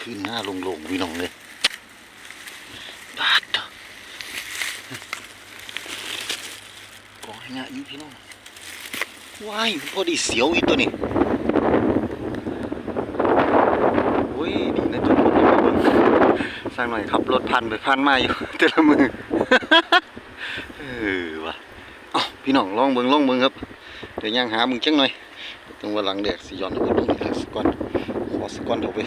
ขึ้นหน้าลงลงๆพี่น้องเลยบาดเถอะกองให้งะนี้พี่น้องว้ายพอดีเสียวอีกตัวนี้โอ้ยดีนะจุดรถไม่เบิ่งสร้างหน่อยขับรถผ่านไปผ่านมาอยู่แต่ละมือเออวะเอ้าพี่น้องลองเบิ่งลองเบิ่งครับเดี๋ยวย่างหามึงจังหน่อยตรงว่าหลังแดดสิย้อนเอาไปลงอีกสักก้อน สก้อนเดี๋ยวไป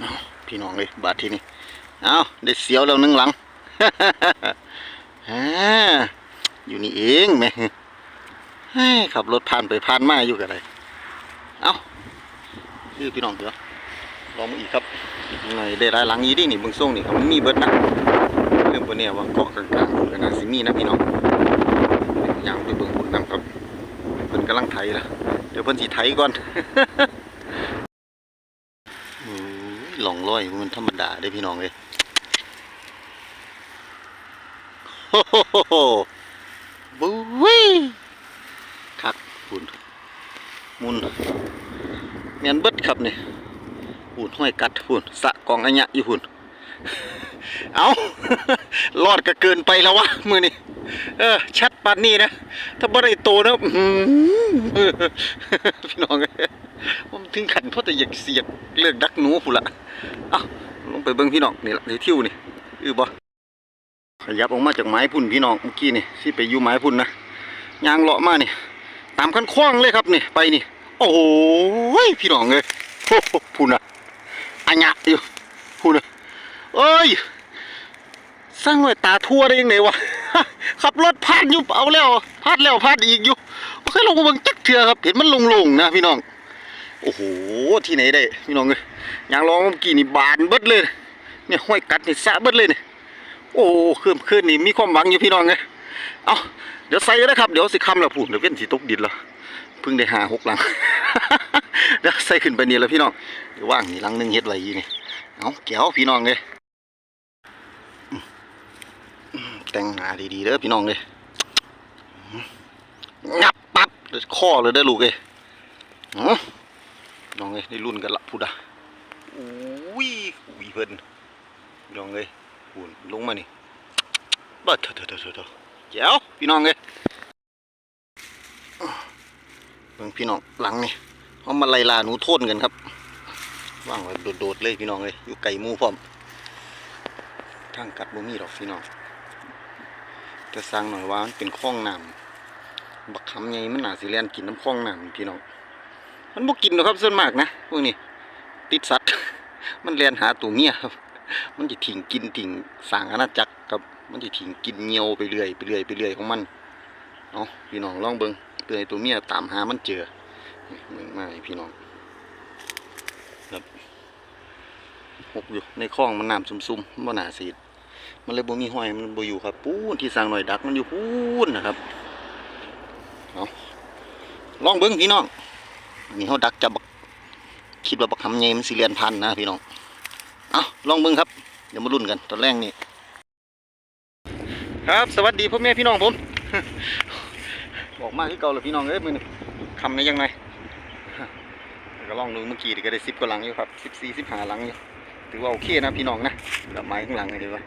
เอาพี่น้องเลยบาทที่นี่เอาได้เสียวแล้วหนึ่งหลังอ่าอยู่นี่เองแหม่ขับรถผ่านไปผ่านมาอยู่กันเลยเอาดื้อพี่น้องเดี๋ยวลองมาอีกครับหนได้หลายหลังอีดินี่เบิ่งส่งนี่เขามีเบิดนะเรื่องพวกเนี้ยว่าเกาะกลางๆกันนาซิมีนะพี่น้องย่างไปเบิ่งบุญนำครับ พิ่นกำลังไถละเดี๋ยวเพิ่นสิไถก่อนหลองลอยมันธรรมดาได้พี่น้องเลยโอ้โหบุ้ยคักฝุ่นมุนเมียนเบิดครับนี่ฝุ่นห้อยกัดฝุ่นสะกองอัญญะอยู่ฝุ่นเอารอดก็เกินไปแล้ววะมือนี่เออชัด ปานนี้นะ ถ้าบ่ได้โตนะพี่น้องเอ้ยผมถึงขันเพราะแต่อยากเสียกเลือกดักหนูผู้นละเอ้าลงไปเบิ่งพี่น้องนี่ละในทิวนี่อือบ่ขยับออกมาจากไม้พุ่นพี่น้องเมื่อกี้นี่ที่ไปอยู่ไม้พุ่นนะยางเลาะมานี่ตามคันคว้างเลยครับนี่ไปนี่ โอ้ยพี่น้องเอ้ยโอ้โหพุ่นน่ะอัญญะอยู่พุ่นน่ะเอ้ยสร้างหน่วยตาทั่วได้ยังไงวะ ขับรถพลาดอยู่เอาแล้วพลาดแล้วพลาดอีกอยู่บ่เคยลงมาเบิ่งจักเทื่อครับเห็นมันลงๆนะพี่น้องโอ้โหที่ไหนได้พี่น้องเอ้ยยางลองเมื่อกี้นี่บานเบิดเลยเนี่ยห้อยกัดนี่สะเบิดเลยเนี่ยโอ้คืนคืนนี่มีความหวังอยู่พี่น้องเอ้ยเอาเดี๋ยวใส่ก็ได้ครับเดี๋ยวสิคำล้วพูดเดี๋ยวเว้นสิตกดินล้วเพิ่งได้หาหกหลังเดี๋ยวใส่ขึ้นไปนี่แล้วพี่น้องเดี๋ยวว่างนี่หลังหนึงเฮ็ดไว้อยู่นี่เอาแก้วพี่น้องเลย แต่งหน้าดีๆเด้อพี่น้องเลยงับปั๊บเดือดข้อเลยเด้ลูกเอ้ยน้องเอ้ยได้รุ่นกันละพูดอะอุ้ยอุ้ยเพิ่นน้องเอ้ยพูนลงมานี่บัดเถอะเถอะเถอะเถอะแจ๋วพี่น้องเอ้ยเบิ่งพี่น้องหลังนี่เขามาไล่ล่าหนูโทนกันครับว่างไว้โดดๆเลยพี่น้องเอ้ยอยู่ไก่มูพร้อมทางกัดบ่มีดอกพี่น้อง จะสร้างหน่อยว่ามันเป็นคลองน้ำบักคำใหญ่มันหนาสิเลียนกินน้ำคลองน้ำพี่น้องมันบ่กินหรอกครับส่วนมากนะพวกนี้ติดสัตว์ มันเลียนหาตัวเมียครับ มันจะทิ้งกินทิ้งสร้างอาณาจักรครับมันจะทิ้งกินเงียวไปเรื่อยไปเรื่อยไปเรื่อยของมันเอาพี่น้องลองเบิ่งเตือนตัวเมียตามหามันเจอนี่มึงมาพี่น้องครับหกอยู่ในคลองมันน้ำซุ่มๆมันหนาสี มันเลยบ่มีห้อยมันบ่อยู่ครับปูนที่สร้างหน่อยดักมันอยู่ปูนนะครับเอาลองเบิ้งพี่น้องนี่เขาดักจับบักคิดว่าบักคำใหญ่มันสิเลียนพันนะพี่น้องเอาลองเบิ้งครับเดี๋ยวมาลุ้นกันตอนแรกนี่ครับ สวัสดีพ่อแม่พี่น้องผมบอกมากที่เก่าเลยพี่น้องเอ้ยมือนี่คำนี้ยังไงก็ลองดูเมื่อกี้ก็ได้สิบกว่าหลังอยู่ครับสิบสี่สิบห้าหลังอยู่ถือว่าโอเคนะพี่น้องนะดอกไม้ข้างหลังนี่ดีว่า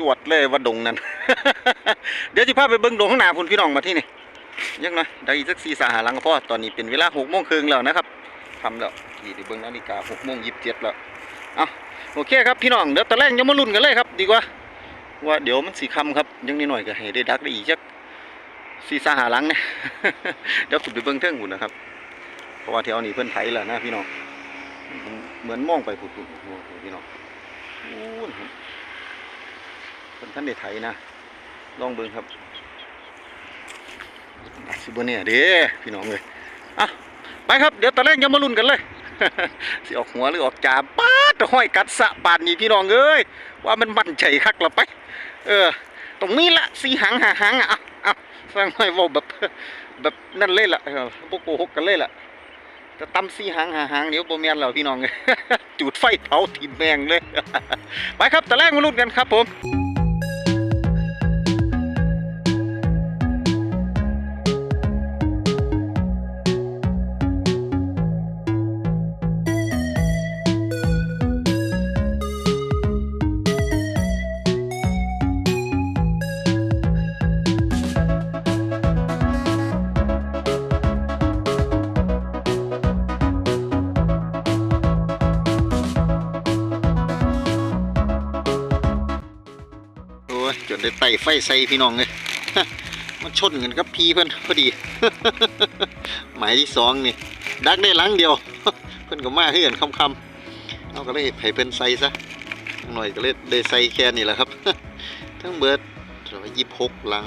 ตรวจเลยว่าดงนั้น เดี๋ยวจะพาไปเบิ้งดงข้างหน้าพุ่นพี่น้องมาที่นี่ยังไงได้อีกสักสี่สาหาลังก็พอตอนนี้เป็นเวลาหกโมงครึ่งแล้วนะครับทำแล้วกี่ได้เบิ้งนาฬิกาหกโมงยี่สิบเจ็ดแล้วเอาโอเคครับพี่น้องเดี๋ยวตอนแรกยังมาลุ้นกันเลยครับ ดีกว่า ว่าเดี๋ยวมันสีคำครับยังนิดหน่อยก็ให้ได้ดักได้อีกสักสี่สาหาลังเนี่ยเดี๋ยวขึ้นไปเบิ้งเทิงหุ่นนะครับ เพราะว่าแถวนี้เพิ่อนไถแล้วนะพี่น้องเหมือนมองไปผุดๆพี่น้องอู้ เพิ่นท่านได้ไถนะลองเบิ่งครับสิบเนี่ยเด้พี่น้องเลยอะไปครับเดี๋ยวตอนแรกยังมาลุ้นกันเลยสิออกหัวหรือออกจาป๊าดห้อยกัดสะปานนี่พี่น้องเอ้ยว่ามันมั่นใจคักละไป เออตรงนี้ละสีหางหาหางอะอาเอาสร้างให้เว้าแบบแบบนั่นเลยล่ะเออบ่โกหกกันเลยล่ะจะตำสีหางหาหางเดี๋ยวบ่แม่นแล้วพี่น้องเอ้ยจุดไฟเผาทิ่มแมงเลย ไปครับตอนแรกมาลุ้นกันครับผม ได้ไต่ไฟใส่พี่น้องเลยมันชนกันกับพี่เพิ่อนพอดี หมายที่สองนี่ ดักได้ลังเดียว เพิ่อนก็มาเฮือนคำคำเอาก็เลยให้เพิ่นใส่ซะหน่อยก็เลยได้ใส่แค่นี้แหละครับ ทั้งเบิดยี่สิบหกหลัง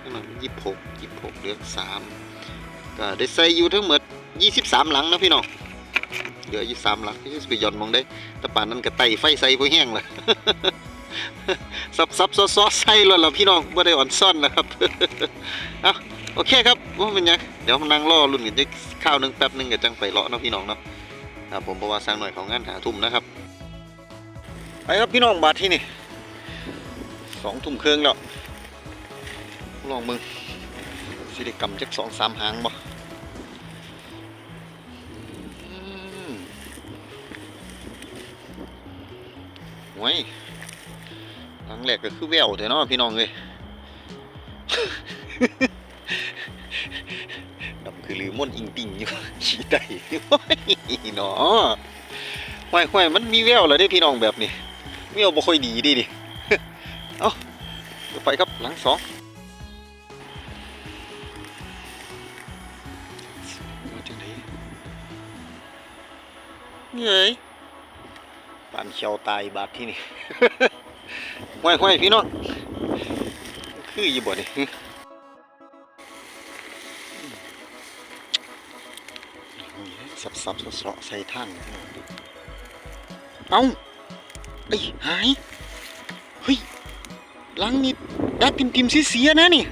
ทั้งนั้นยี่สิบหกยี่สิบหกเดือสามก็ได้ใส่อยู่ทั้งหมดยี่สิบสามหลังนะพี่น้องเหลือยี่สามหลังที่จะไปหย่อนมองได้แต่ป่านนั้นก็ไต่ไฟใส่บ่แห้งเลย ซับซับซอซอใส่แล้วล่ะพี่น้องบ่ได้อ่อนซ่อนนะครับเอาโอเคครับว่าเป็นยังเดี๋ยวมานั่งรอรุ่นกันจะข้าวหนึงแป๊บหนึงก็จังไปเลาะเนาะพี่น้องเนาะครับผมเพราะว่าสร้างหน่อยของงานหาทุ่มนะครับไปครับพี่น้องบาทที่นี่สองทุ่มเครึ่องแล้วลองมึงสิได้กำจักสองสามหางบ่อืมโอ้ย ลังแรกก็คือแววเถอะเนาะพี่น้องเลยดำคือลือม่นอิงติงอยู่ขี้ไตโอ้เนาะห้วยห้วยมันมีแววแล้วเด้พี่น้องแบบนี้แววบ่ค่อยดีดิดิเอาเดี๋ยวไปครับหลังสองเอาจังไดเงยปานเขียวตายบาดที่นี่ ห้วยห้วยพี่น้องคืออยู่บ่นี่สับสับสะเสาะใส่ท่างเอาไอ้หาย เฮ้ยลังนี่ดัดพิมพ์พิมเสียนะนี่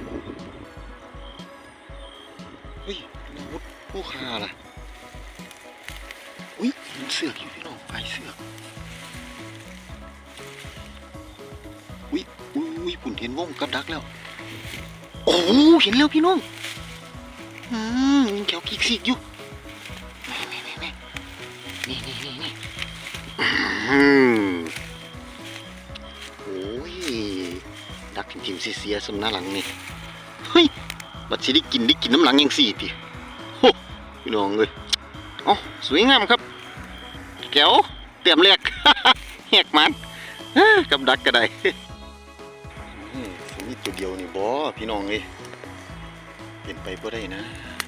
เฮ้ยอาวุธผู้ฆ่าล่ะอุ้ยเสือกอยู่พี่น้องไฟเสือก อุ้ยอุ้ยปุ่นเห็นวงกับดักแล้ว โอ้โหเห็นแล้วพี่น้องอืมยิงแขวกิกซิกอยู่นี่นี่นี่นี่นี่นี่อืมโอ้ยดักทิมทิมๆเสียๆสมหน้าหลังนี่เฮ้ยบัดสิได้กินได้กินน้ำหลังยังสี่ทีโอ้พี่น้องเลยอ๋อสวยงามครับแก้วเตรียมเรียกแหกมันกับดักก็ได้ ดียวนี่บ่พี่น้องเอ้ยเป็นไปบ่ได้นะ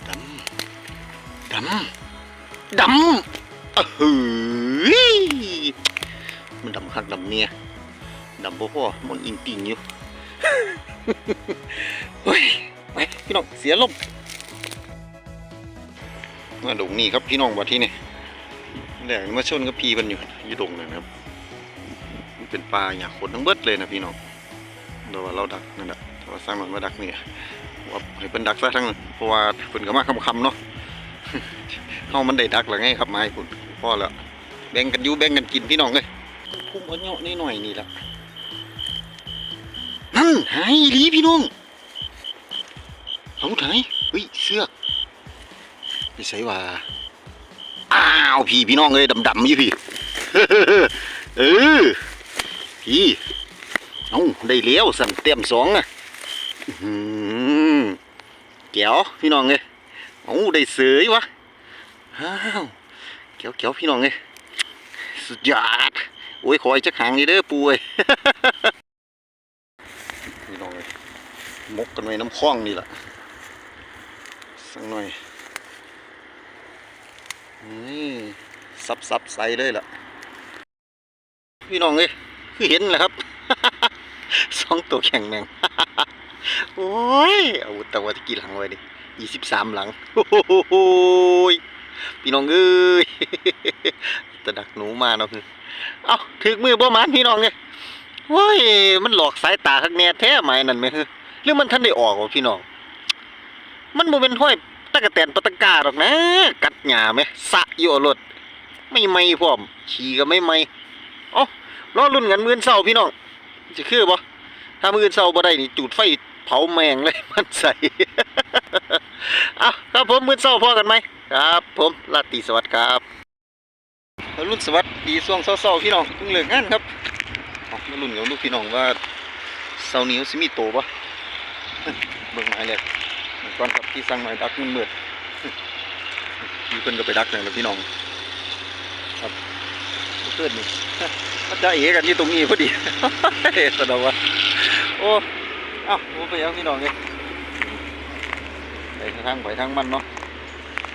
ดำดำดำอะเฮ้ยมันดำคักดำเนี่ยดำบ่พ่อมันอิงติงอยู่เฮ้ยไปพี่น้องเสียลมมาดงนี่ครับพี่น้องบัดที่นี่แหลกมาชนกับพีมันอยู่อยู่ดงนั่นครับ มันเป็นปลาอย่างขนทั้งเบิดเลยนะพี่น้องเดี๋ยว่าเราดักนั่นแหละ ว่าสร้างมันมาดักนี่ว่าให้เป็นดักซะทั้งเพราะว่าเพิ่นก็มาคำๆเนาะเฮามันได้ดักแล้วไงครับไม้พุ่นพอแล้วแบ่งกันอยู่แบ่งกันกินพี่น้องเอ้ยพุ่มเอาเหยาะนิดหน่อยนี่ละนั่นหายอีหลีพี่น้องเอาไหนเฮ้ยเสื้อกไปใส่ว่าอ้าวพี่พี่น้องเอ้ยดำๆอยู่พี่เออพี่เอาได้เลี้ยวสั่นเต็มสองอะ อื้อหือแก้วพี่น้องเลยเอาได้เสยวะอ้าวแก้วแก้วพี่น้องเลยสุดยอดโอ้ยขออีกจักหางนี่เด้อปูเอ้ยพี่น้องเลยมกกันไว้น้ำคล้องนี่แหละสักหน่อยนี่ซับซับใส่เลยล่ะ พี่น้องเอ้ยคือเห็นแหละครับ สองตัวแข่งแมง โอ้ยเอาแต่ว่าตะกี้หลังไว้ดิยี่สิบสามหลังโอ้โหยพี่น้องเอ้ยตะดักหนูมาเนาะคือเอาถึกมือบ่มานพี่น้องเลยโอ้ย มันหลอกสายตาข้างแน่แท้ไหมนั่นไหมคือหรือมันท่านได้ออกวะพี่น้อง มันบ่เป็นห้อยตะกะแตนปะตะกร้าหรอกนะ กัดหญ้าไหมสะอยู่รถไม่ไหมพร้อมขี่ก็ไม่ไหมรอรุ่นกันมื้อเช้าพี่น้องจะคือบ่ถ้ามื้อเช้าบ่ได้นี่จุดไฟ เผาแมงเลยมันใส่เอาครับผมมือเช้าพอกันไหมครับ ผมลาตรีสวัสดิ์ครับรุ่นสวัสดีช่วงเช้าๆพี่น้องเพิ่งเลิกงานครับมารุ่นกับลูกพี่น้องว่าเช้านี้สิมีโตบ่เบิ่งมายเลขก่อนครับที่สั่งหน่อยดักมันมืดพี่เพิ่นก็ไปดักนั่นแหละพี่น้อง ครับขึ้นนี่มันจะเอ๋กันที่ตรงนี้พอดีสะดวกโอ้ อ้าโอ้ไปยังพี่น้องเลยไปทางไปทางมันเนาะ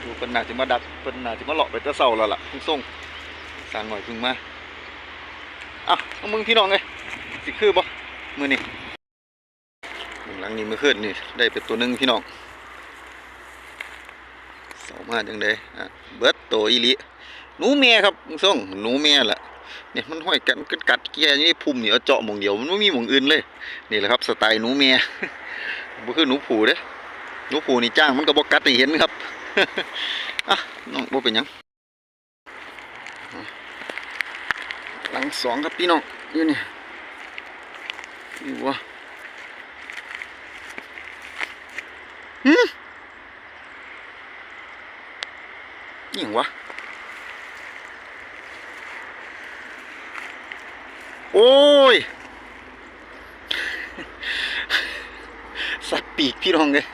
ดูเป็นหนาจิมาดักเป็นหนาจิมาเลาะไปตะเสาแล้วล่ะพิ่งส่งสางหน่อยพิ่งมาอ้าเอามึงพี่น้องเลยสิคือบ่มือนี่มึงหลังนี้มือขึ้นนี่ได้เป็นตัวหนึงพี่น้องเสามาจังไดอะเบิดโตอีลิหนูแม่ครับมึงส่งหนูแม่ล่ะ เนี่ยมันห้อยกันกัดกัดแก่นี่พุ่มเนี่ยเอาเจาะมองเดียวมันไม่มีมองอื่นเลย นี่แหละครับสไตล์หนูเมียบ่คือหนูผูเด้หนูผูนี่จ้างมันก็บ่กัดให้เห็นครับอะน้องบ่เป็นยังหลังสองครับพี่น้องอยู่นี่นี่วะหืมนี่หยังวะ โอ้ย สัตว์ปีกพี่น้องเลย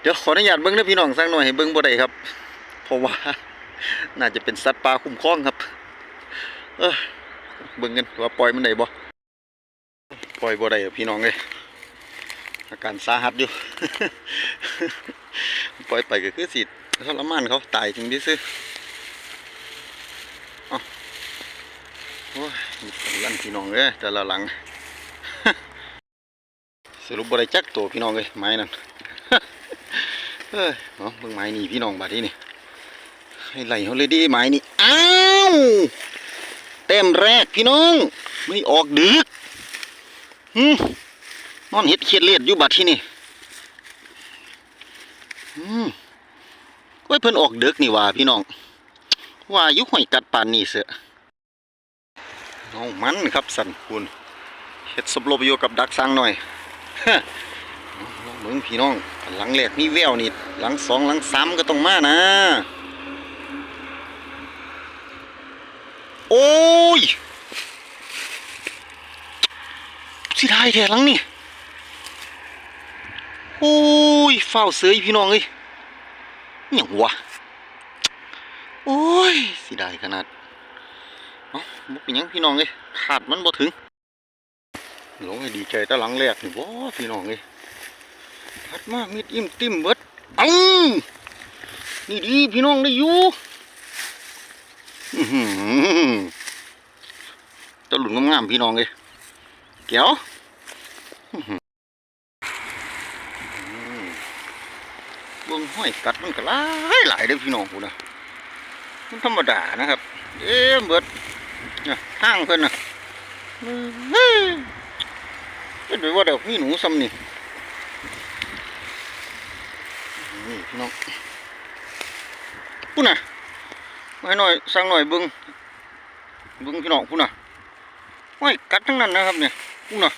เดี๋ยวขออนุญาตเบิ้งนะพี่น้องสักหน่อยให้เบิ้งบ่ได้ครับ เพราะว่า น่าจะเป็นสัตว์ป่าคุ้มครองครับ เออเบิ้งกันว่าปล่อยมันได้บ่ปล่อยบ่ได้พี่น้องเลยอาการสาหัสอยู่ ปล่อยไปก็คือสิทรมานเขาตายจริงดิซื้อ โอ้ยมีกำลังพี่น้องเอ้ยแต่ละหลัง สรุปบริจักตัวพี่น้องเลยไม้นั่นเอ้ยเนาะเบิ่งไม้นี่พี่น้องบาดนี้นี่ให้ไหลเขาเลยดีไม้นี่อ้าวเต็มแรกพี่น้อง ไม่ออกดึกหืมนอนเห็ดเขียดเลียดอยู่บัดที่นี่อืมโอ้ยเพิ่นออกดึกนี่ว่าพี่น้อง ว่ายุห้อยกัดปานนี่เสือ เอามันครับสันคุณเฮ็ดสบลบอยู่กับดักสร้างหน่อยลองเบิ่งพี่น้อง หลังแรกมีแววนี่หลังสองหลังสามก็ต้องมานะ โอ้ยสิได้แท้หลังนี่โอ้ยเฝ้าเสยพี่น้องเอ้ยอิหยังวะ โอ้ยสิได้ขนาด เอ้าบ่เป็นยังพี่น้องเอ้ยขาดมันบ่ถึงหลงให้ดีใจตะหลังแรกนี่บ่พี่น้องเอ้ยพัดมากมิดอิ่มติ่มเบิดเอ้านี่ดีพี่น้องได้อยู่อื้อหือตะหลุนงามๆพี่น้องเอ้ยแก้วอื้อหืออืมเบิ่งห้อยกัดมันก็หลายหลายเด้อพี่น้องพุ่นะมันธรรมดานะครับ เอ๊ะเบิด ห้างเพิ่นน่ะเฮ้ยเป็นไปว่าเดี๋ยวพี่หนูซ้ำนี่นี่พี่น้องพูดน่ะมาให้หน่อยสั่งหน่อยเบิ้งเบิ้งพี่น้องพูดน่ะโอ้ยกัดทั้งนั้นนะครับเนี่ยพูดน่ะ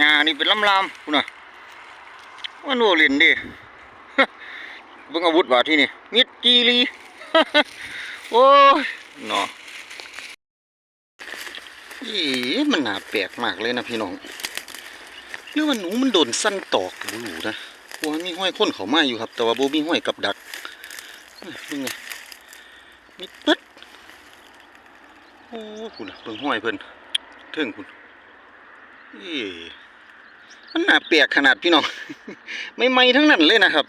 งานี่เป็นลำลามพูดน่ะว่าโนเรียนดิเบิ้งอาวุธบาดที่นี่มิดจีรีโอ้ยเนาะ อีมันหนาแปลกมากเลยนะพี่น้องหรือว่าหนูมันโดนสั้นตอกก็บ่รู้นะว่ามีห้อยคนเขามาอยู่ครับ แต่ว่าบ่มีห้อยกับดักเอ้ยเบิ่ไงมิดเปิดโอ้คุณน่ะเบิ่งห้อยเพิ่นเทิงคุณอีมันหนาแปลกขนาดพี่น้องไม่ไม่ทั้งนั้นเลยนะครับ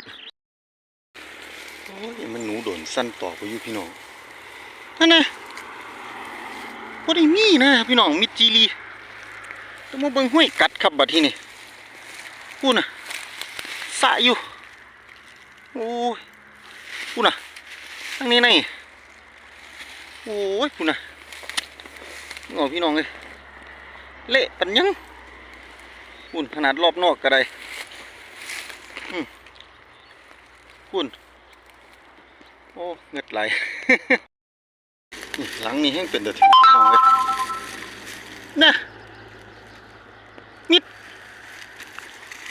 โอ้ยมันหนูโดนสั้นตอกไปอยู่พี่น้องนั่นนะ บ่ได้มีนะพี่น้องมิดจีรีต้องมาเบิ่งห้วยกัดครับบัดที่นี่พูน่ะสะอยู่โอ้ยพูน่ะทางนี้นี่โอ้ยพูน่ะงอพี่น้องเลยเละปันยังพูนขนาดรอบนอกก็ได้อืมพูนโอ้เงึดไหล หลังนี้แห้งเป็นเดือดมองเลยนะนิด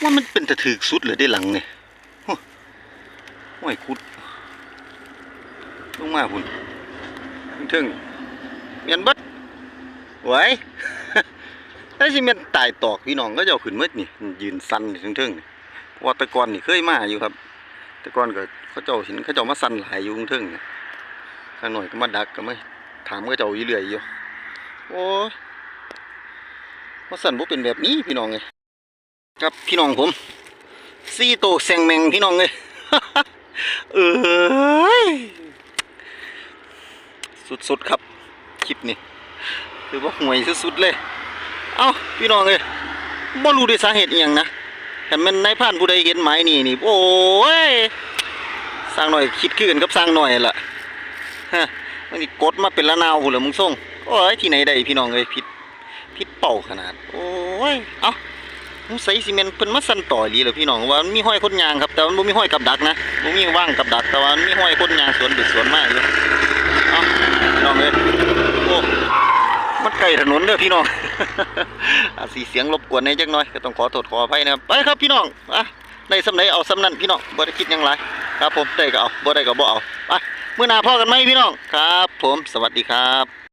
ว่ามันเป็นแตะถือสุดเลยได้หลังเนี่ยโอ้โอ้ยคุดลงมาพุ่นถึงเมียนบัดไหวแล้วสิเมียนตายตอกพี่น้องก็จะเอาขึ้นมืดนี่ยืนสันถึงถึงๆนี่เพราะว่าตะกอนนี่เคยมาอยู่ครับตะกอนก็เขาเจ้าเห็นเขาเจ้ามาสั่นหลายอยู่ถึงๆนี่ข้างหน่อยก็มาดักก็ไม่ ถามก็เจ้าอยู่เรื่อยอยู่โอ้ยว่าสั่นบ่เป็นแบบนี้พี่น้องเลยครับพี่น้องผมซีโตแซงแมงพี่น้องเลยเอ้ยสุดๆครับคลิปนี้คือว่าห่วยสุดๆเลย เอ้าพี่น้องเลยบ่รู้ด้วยสาเหตุอหย่างนะแต่มันนายผ่านผู้ใดเห็นไม้นี่นี่โอ้ยสร้างหน่อยคิดขึ้นกับสร้างหน่อยล่ะฮะ มันนี่กดมาเป็นละนาวหุ่นละมึงส่งโอ้ยที่ไหนได้พี่น้องเลยผิดผิดเป่าขนาด โอ้ย เอ้าสงสัยซีเมนต์เพิ่นมาสั่นต่อดีเลยพี่น้องว่ามันมีห้อยคนยางครับแต่มันบ่มีห้อยกับดักนะบ่มีว่างกับดักแต่ว่ามันมีห้อยคนยางสวนเด็ดสวนมากอยู่เอ้าพี่น้องเลยโอ้มันไกลถนนเด้อพี่น้องอาสีเสียงรบกวนในจักหน่อยก็ต้องขอโทษขออภัยนะครับไปครับพี่น้องอะได้สำไหนเอาสำนั้นพี่น้องบ่ได้คิดยังไรครับผมได้ก็เอาบ่ได้ก็บ่เอาไป มื่อหน้าพ่อกันไหมพี่น้องครับ ผมสวัสดีครับ